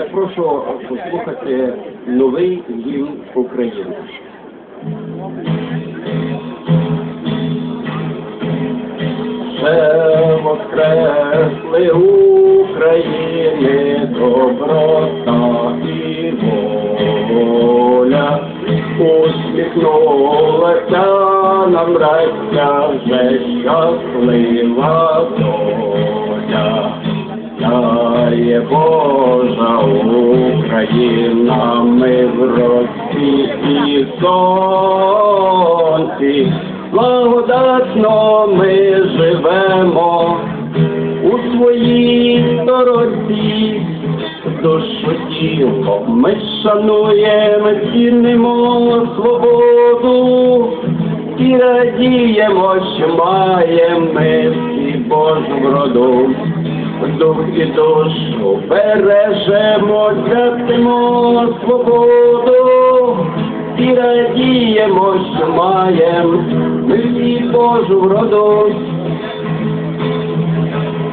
прошу послухати новий гімн України. Ще воскресли України доброта і воля, усміхнулася нам браття вже щаслива доля. Дає Божа Україна, ми в розцвіті сонці, благодатно ми живемо у своїй стороці, душу тіло ми шануємо, цінимо свободу і радіємо, що маємо ми всі Божу вроду. Дух і душу бережемо, святимо свободу і радіємо, що маєм ми всі Божу вроду.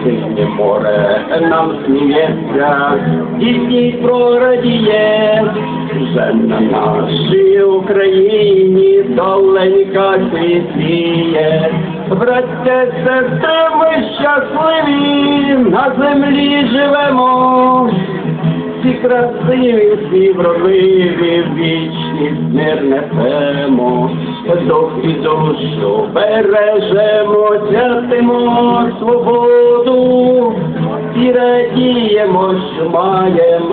Синє море нам сміється, і прорадіє, вже на нашій Україні доленька світліє. Браття, сестри, ми щасливі, на землі живемо, всі красиві, всі вродливі, вічність мир несемо, дух і душу бережемо, святимо свободу. І радіємо, що маєм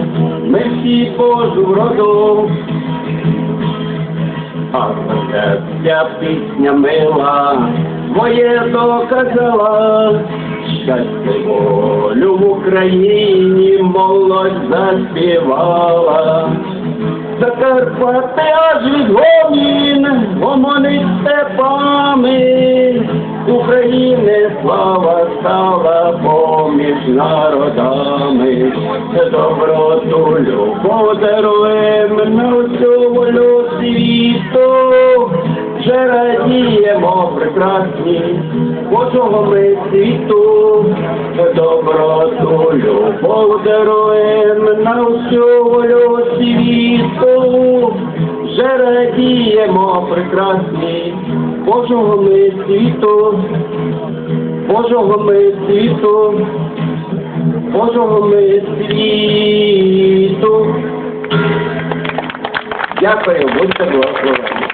ми всі Божу вроду. А ця пісня мила, моє доказала, волю в Україні молодь заспівала. Закарпати аж від гомін, гомонить степами, України слава стала поміж народами, доброту любов даруєм на волю світу, вже радіємо прекрасні Божого ми світу, доброту любов даруєм на всю волю світу, вже радіємо прекрасні Божого ми світу, Божого ми світу, Божого ми світу. Дякую, будьте благословені.